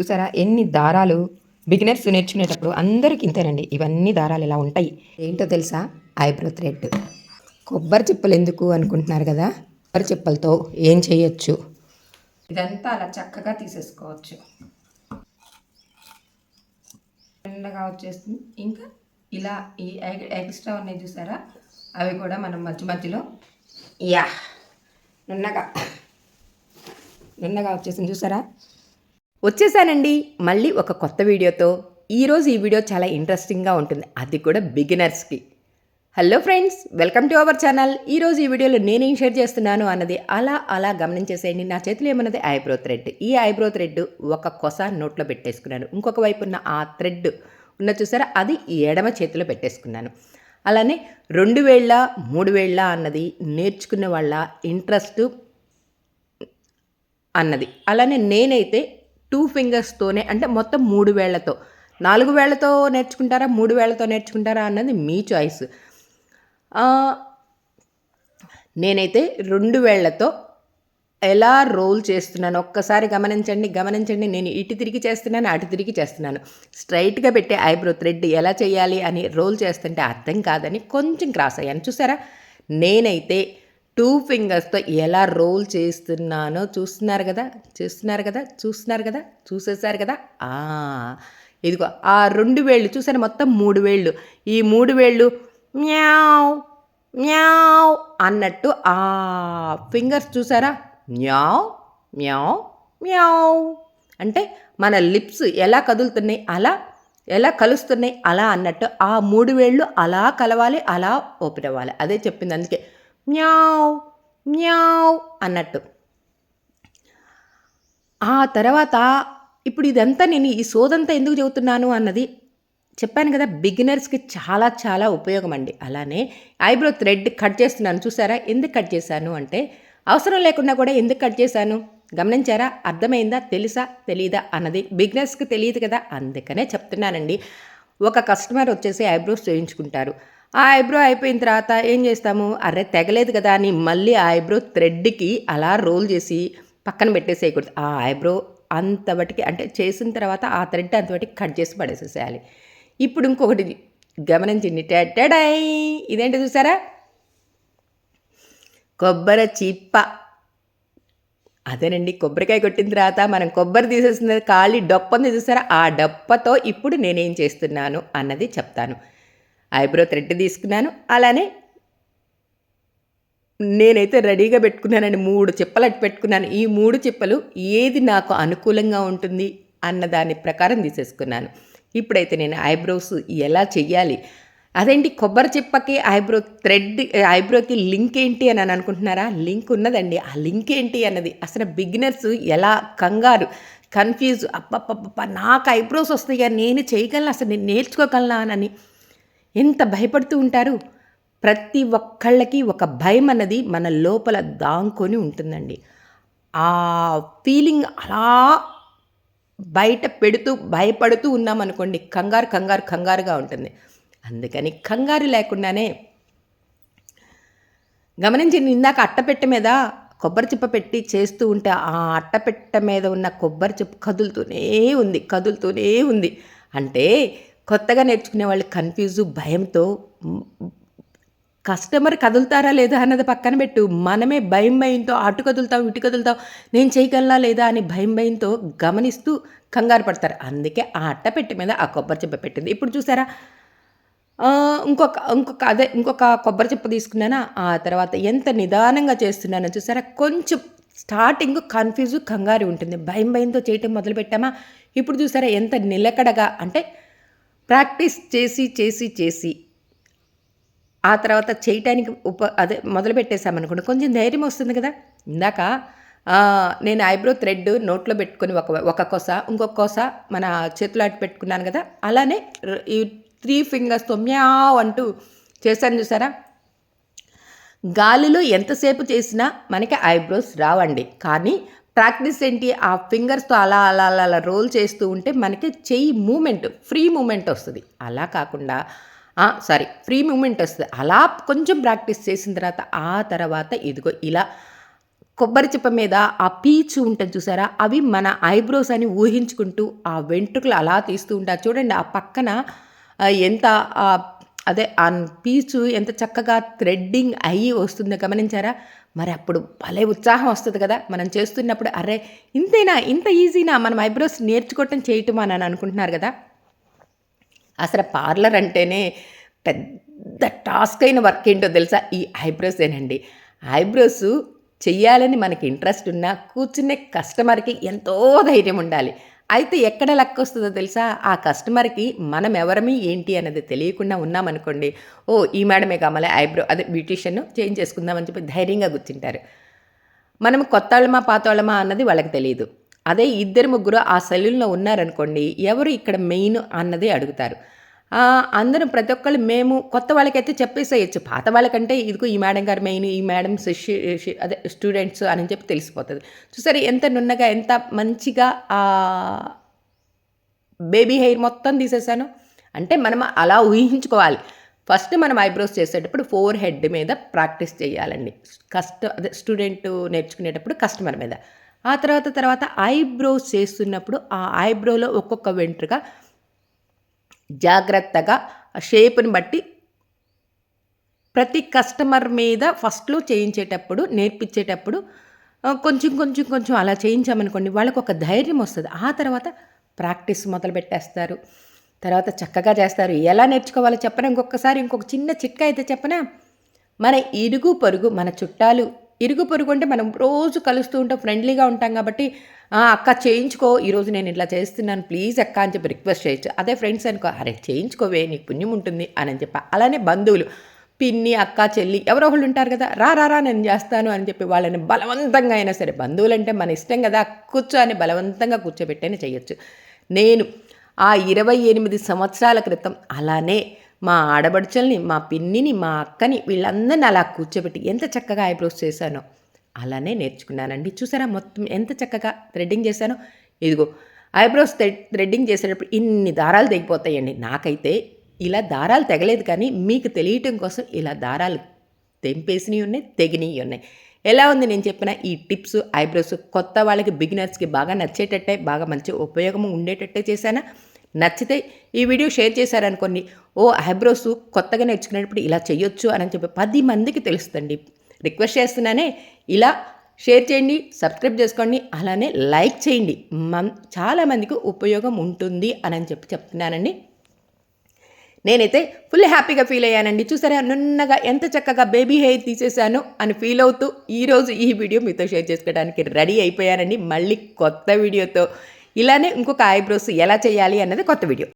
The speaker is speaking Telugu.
చూసారా? ఎన్ని దారాలు బిగినర్స్ నేర్చుకునేటప్పుడు అందరికి ఇంతేనండి. ఇవన్నీ దారాలు ఇలా ఉంటాయి. ఏంటో తెలుసా? Eyebrow thread. కొబ్బరి చిప్పలు ఎందుకు అనుకుంటున్నారు కదా? కొబ్బరి చిప్పలతో ఏం చేయొచ్చు? ఇదంతా అలా చక్కగా తీసేసుకోవచ్చు. ఎండగా వచ్చేస్తుంది. ఇంకా ఇలా ఈ ఎగ్- ఎక్స్ట్రా ఉన్నాయి చూసారా? అవి కూడా మనం మధ్య మధ్యలో యా నున్నగా నున్నగా వచ్చేసింది. చూసారా? వచ్చేసానండి. మళ్ళీ ఒక కొత్త వీడియోతో. ఈరోజు ఈ వీడియో చాలా ఇంట్రెస్టింగ్గా ఉంటుంది. అది కూడా బిగినర్స్కి hello friends welcome to our channel ఈరోజు ఈ వీడియోలో నేనేం షేర్ చేస్తున్నాను అన్నది అలా అలా గమనించేసేయండి. నా చేతిలో ఏమన్నది? ఐబ్రో థ్రెడ్ ఈ ఐబ్రో థ్రెడ్ ఒక కొస నోట్లో పెట్టేసుకున్నాను. ఇంకొక వైపు ఉన్న ఆ థ్రెడ్ ఉన్న చూసారా? అది ఎడమ చేతిలో పెట్టేసుకున్నాను. అలానే రెండు వేళ్ళ మూడు వేళ్ళ అన్నది నేర్చుకునే వాళ్ళ ఇంట్రెస్ట్ అన్నది. అలానే నేనైతే టూ ఫింగర్స్తోనే అంటే మొత్తం మూడు వేళ్ళతో. నాలుగు వేళ్ళతో నేర్చుకుంటారా మూడు వేళ్ళతో నేర్చుకుంటారా అన్నది మీ చాయిస్ నేనైతే రెండు వేళ్ళతో ఎలా రోల్ చేస్తున్నాను ఒక్కసారి గమనించండి గమనించండి నేను ఇటు తిరిగి చేస్తున్నాను అటు తిరిగి చేస్తున్నాను. స్ట్రైట్గా పెట్టే ఐబ్రో థ్రెడ్ ఎలా చేయాలి అని రోల్ చేస్తుంటే అర్థం కాదని కొంచెం క్రాస్ అయ్యాను. చూసారా? నేనైతే టూ ఫింగర్స్తో ఎలా రోల్ చేస్తున్నానో చూస్తున్నారు కదా? చూస్తున్నారు కదా? చూస్తున్నారు కదా? చూసేసారు కదా? ఆ, ఇదిగో ఆ రెండు వేళ్ళు చూసాను మొత్తం మూడు వేళ్ళు. ఈ మూడు వేళ్ళు మ్యావ్ మ్యావ్ అన్నట్టు ఆ ఫింగర్స్ చూసారా? మ్యావ్ మ్యావ్ మ్యావ్. అంటే మన లిప్స్ ఎలా కదులుతున్నాయి? అలా ఎలా కలుస్తున్నాయి? అలా అన్నట్టు ఆ మూడు వేళ్ళు అలా కలవాలి అలా ఓపెన్ అవ్వాలి. అదే చెప్పింది అందుకే. మ్యావ్ మ్యావ్ అన్నట్టు. ఆ తర్వాత ఇప్పుడు ఇదంతా నేను ఈ సోదంతా ఎందుకు చెబుతున్నాను అన్నది చెప్పాను కదా బిగినర్స్కి చాలా చాలా ఉపయోగం అండి అలానే ఐబ్రో థ్రెడ్ కట్ చేస్తున్నాను చూసారా? ఎందుకు కట్ చేశాను అంటే అవసరం లేకుండా కూడా ఎందుకు కట్ చేశాను? గమనించారా? అర్థమైందా? తెలుసా? తెలీదా? అన్నది బిగినర్స్కి తెలియదు కదా అందుకనే చెప్తున్నానండి. ఒక కస్టమర్ వచ్చేసి ఐబ్రోస్ చేయించుకుంటారు. ఆ ఐబ్రో అయిపోయిన తర్వాత ఏం చేస్తాము? అరే తెగలేదు కదా అని మళ్ళీ ఆ ఐబ్రో థ్రెడ్కి అలా రోల్ చేసి పక్కన పెట్టేసేయకూడదు. ఆ ఐబ్రో అంతవటికి అంటే చేసిన తర్వాత ఆ థ్రెడ్ అంతవటికి కట్ చేసి పడేసేసేయాలి. ఇప్పుడు ఇంకొకటి గమనించండి. టెటడై ఇదేంటి చూసారా? కొబ్బరి చిప్ప. అదేనండి కొబ్బరికాయ కొట్టిన తర్వాత మనం కొబ్బరి తీసేసిన ఖాళీ డొప్పని చూసారా? ఆ డొప్పతో ఇప్పుడు నేనేం చేస్తున్నాను అన్నది చెప్తాను. ఐబ్రో థ్రెడ్ తీసుకున్నాను. అలానే నేనైతే రెడీగా పెట్టుకున్నానండి. మూడు చిప్పలు అట్టు పెట్టుకున్నాను. ఈ మూడు చిప్పలు ఏది నాకు అనుకూలంగా ఉంటుంది అన్న దాని ప్రకారం తీసేసుకున్నాను. ఇప్పుడైతే నేను ఐబ్రోస్ ఎలా చెయ్యాలి? అదేంటి? కొబ్బరి చిప్పకి ఐబ్రో థ్రెడ్ ఐబ్రోకి లింక్ ఏంటి అని అని అనుకుంటున్నారా? లింక్ ఉన్నదండి. ఆ లింక్ ఏంటి అన్నది అసలు బిగినర్స్ ఎలా కంగారు కన్ఫ్యూజ్ అప్పప్పప్ప నాకు ఐబ్రోస్ వస్తాయి? కానీ నేను చేయగలను? అసలు నేను నేర్చుకోగలనా? అని ఎంత భయపడుతూ ఉంటారు? ప్రతి ఒక్కళ్ళకి ఒక భయం అన్నది మన లోపల దాంకొని ఉంటుందండి. ఆ ఫీలింగ్ అలా బయట పెడుతూ భయపడుతూ ఉన్నామనుకోండి కంగారు కంగారు కంగారుగా ఉంటుంది. అందుకని కంగారు లేకుండానే గమనించండి ఇందాక అట్టపెట్టె మీద కొబ్బరి చిప్ప పెట్టి చేస్తూ ఉంటే ఆ అట్టపెట్టె మీద ఉన్న కొబ్బరి చిప్ప కదులుతూనే ఉంది కదులుతూనే ఉంది. అంటే కొత్తగా నేర్చుకునే వాళ్ళు కన్ఫ్యూజ్ భయంతో కస్టమర్ కదులుతారా లేదా అన్నది పక్కన పెట్టు. మనమే భయం భయంతో అటు కదులుతాం ఇటు కదులుతాం నేను చేయగలనా లేదా అని భయం భయంతో గమనిస్తూ కంగారు పడతారు. అందుకే ఆ అట్టపెట్టె మీద ఆ కొబ్బరి చెప్ప పెట్టింది. ఇప్పుడు చూసారా? ఇంకొక ఇంకొక అదే ఇంకొక కొబ్బరి చెప్ప తీసుకున్నానా? ఆ తర్వాత ఎంత నిదానంగా చేస్తున్నానో చూసారా? కొంచెం స్టార్టింగ్ కన్ఫ్యూజ్ కంగారు ఉంటుంది. భయం భయంతో చేయటం మొదలు పెట్టామా ఇప్పుడు చూసారా ఎంత నిలకడగా అంటే ప్రాక్టీస్ చేసి చేసి చేసి. ఆ తర్వాత చేయటానికి ఉప అదే మొదలుపెట్టేశామనుకోండి కొంచెం ధైర్యం వస్తుంది కదా. ఇందాక నేను ఐబ్రో థ్రెడ్ నోట్లో పెట్టుకొని ఒక ఒక కొస ఇంకొక కొస మన చేతిలో అటు పెట్టుకున్నాను కదా. అలానే ఈ త్రీ ఫింగర్స్తో మ్యావ్ అంటూ చేశాను చూసారా? గాలిలో ఎంతసేపు చేసినా మనకి ఐబ్రోస్ రావండి. కానీ ప్రాక్టీస్ ఏంటి? ఆ ఫింగర్స్తో అలా అలా అలా అలా రోల్ చేస్తూ ఉంటే మనకి చెయ్యి మూమెంట్ ఫ్రీ మూమెంట్ వస్తుంది. అలా కాకుండా సారీ ఫ్రీ మూమెంట్ వస్తుంది. అలా కొంచెం ప్రాక్టీస్ చేసిన తర్వాత ఆ తర్వాత ఇదిగో ఇలా కొబ్బరి చిప్ప మీద ఆ పీచు ఉంటుంది చూసారా? అవి మన ఐబ్రోస్ అని ఊహించుకుంటూ ఆ వెంట్రుకలు అలా తీస్తూ ఉంటారు. చూడండి ఆ పక్కన ఎంత అదే ఆ పీచు ఎంత చక్కగా థ్రెడ్డింగ్ అయ్యి వస్తుందో గమనించారా? మరి అప్పుడు భలే ఉత్సాహం వస్తుంది కదా? మనం చేస్తున్నప్పుడు అరే ఇంతేనా? ఇంత ఈజీనా? మనం ఐబ్రోస్ నేర్చుకోవటం చేయటం అని అనుకుంటున్నారు కదా? అసలు పార్లర్ అంటేనే పెద్ద టాస్క్ అయిన వర్క్ ఏంటో తెలుసా? ఈ ఐబ్రోసేనండి ఐబ్రోస్ చెయ్యాలని మనకి ఇంట్రెస్ట్ ఉన్నా కూర్చునే కస్టమర్కి ఎంతో ధైర్యం ఉండాలి. అయితే ఎక్కడ లెక్క వస్తుందో తెలుసా? ఆ కస్టమర్కి మనం ఎవరమి ఏంటి అన్నది తెలియకుండా ఉన్నామనుకోండి ఓ ఈ మేడమే కామలే ఐబ్రో అదే బ్యూటీషియన్ చేంజ్ చేసుకుందామని చెప్పి ధైర్యంగా గుర్తింటారు మనం కొత్త వాళ్ళమా పాత వాళ్ళమా అన్నది వాళ్ళకి తెలియదు. అదే ఇద్దరు ముగ్గురు ఆ సెలూన్లో ఉన్నారనుకోండి ఎవరు ఇక్కడ మెయిన్ అన్నది అడుగుతారు. అందరం ప్రతి ఒక్కళ్ళు మేము కొత్త వాళ్ళకైతే చెప్పేసేయచ్చు. పాత వాళ్ళకంటే ఇదిగో ఈ మేడం గారు మెయిన్ ఈ మేడం శిష్యు అదే స్టూడెంట్స్ అని చెప్పి తెలిసిపోతుంది. చూసారు ఎంత నున్నగా ఎంత మంచిగా ఆ బేబీ హెయిర్ మొత్తం తీసేసాను అంటే మనం అలా ఊహించుకోవాలి. ఫస్ట్ మనం ఐబ్రోస్ చేసేటప్పుడు ఫోర్ హెడ్ మీద ప్రాక్టీస్ చేయాలండి. కష్ట అదే స్టూడెంట్ నేర్చుకునేటప్పుడు కస్టమర్ మీద. ఆ తర్వాత తర్వాత ఐబ్రోస్ చేస్తున్నప్పుడు ఆ ఐబ్రోలో ఒక్కొక్క వెంట్రుగా జాగ్రత్తగా ఆ షేప్ని బట్టి ప్రతి కస్టమర్ మీద ఫస్ట్లో చేయించేటప్పుడు నేర్పించేటప్పుడు కొంచెం కొంచెం కొంచెం అలా చేయించామనుకోండి వాళ్ళకు ఒక ధైర్యం వస్తుంది. ఆ తర్వాత ప్రాక్టీస్ మొదలు పెట్టేస్తారు. తర్వాత చక్కగా చేస్తారు. ఎలా నేర్చుకోవాలో చెప్పనా? ఇంకొకసారి ఇంకొక చిన్న చిట్కా అయితే చెప్పనా? మన ఇరుగు పొరుగు మన చుట్టాలు ఇరుగు పొరుగు అంటే మనం రోజు కలుస్తూ ఉంటాం ఫ్రెండ్లీగా ఉంటాం కాబట్టి అక్క చేయించుకో. ఈరోజు నేను ఇట్లా చేస్తున్నాను. ప్లీజ్ అక్క అని చెప్పి రిక్వెస్ట్ చేయొచ్చు. అదే ఫ్రెండ్స్ అనుకో అరే చేయించుకోవే నీకు పుణ్యం ఉంటుంది అని చెప్పి. అలానే బంధువులు పిన్ని అక్క చెల్లి ఎవరో ఒకళ్ళు ఉంటారు కదా రా రా రా నేను చేస్తాను అని చెప్పి వాళ్ళని బలవంతంగా అయినా సరే బంధువులంటే మన ఇష్టం కదా కూర్చో అని బలవంతంగా కూర్చోబెట్టేనే చేయొచ్చు. నేను ఆ ఇరవై ఎనిమిది సంవత్సరాల క్రితం అలానే మా ఆడబడుచుల్ని మా పిన్నిని మా అక్కని వీళ్ళందరిని అలా కూర్చోబెట్టి ఎంత చక్కగా ఐబ్రోస్ చేశానో. అలానే నేర్చుకున్నానండి. చూసారా మొత్తం ఎంత చక్కగా థ్రెడ్డింగ్ చేశానో? ఇదిగో ఐబ్రోస్ థ్రెడ్డింగ్ చేసేటప్పుడు ఇన్ని దారాలు తెగిపోతాయండి. నాకైతే ఇలా దారాలు తెగలేదు కానీ మీకు తెలియటం కోసం ఇలా దారాలు తెంపేసినవి ఉన్నాయి తెగినవి ఉన్నాయి. ఎలా ఉంది నేను చెప్పిన ఈ టిప్స్ ఐబ్రోస్ కొత్త వాళ్ళకి బిగినర్స్కి బాగా నచ్చేటట్టే బాగా మంచి ఉపయోగం ఉండేటట్టే చేశానా? నచ్చితే ఈ వీడియో షేర్ చేశారనుకోండి ఓ ఐబ్రోస్ కొత్తగా నేర్చుకునేటప్పుడు ఇలా చేయొచ్చు అని చెప్పి పది మందికి తెలుస్తుంది రిక్వెస్ట్ చేస్తున్నానే. ఇలా షేర్ చేయండి సబ్స్క్రైబ్ చేసుకోండి అలానే లైక్ చేయండి. మన్ చాలామందికి ఉపయోగం ఉంటుంది అని చెప్పి చెప్తున్నానండి. నేనైతే ఫుల్ హ్యాపీగా ఫీల్ అయ్యానండి. చూసారా నున్నగా ఎంత చక్కగా బేబీ హెయిర్ తీసేశాను అని ఫీల్ అవుతూ ఈరోజు ఈ వీడియో మీతో షేర్ చేసుకోవడానికి రెడీ అయిపోయానండి. మళ్ళీ కొత్త వీడియోతో. ఇలానే ఇంకొక ఐబ్రోస్ ఎలా చేయాలి అన్నది కొత్త వీడియో.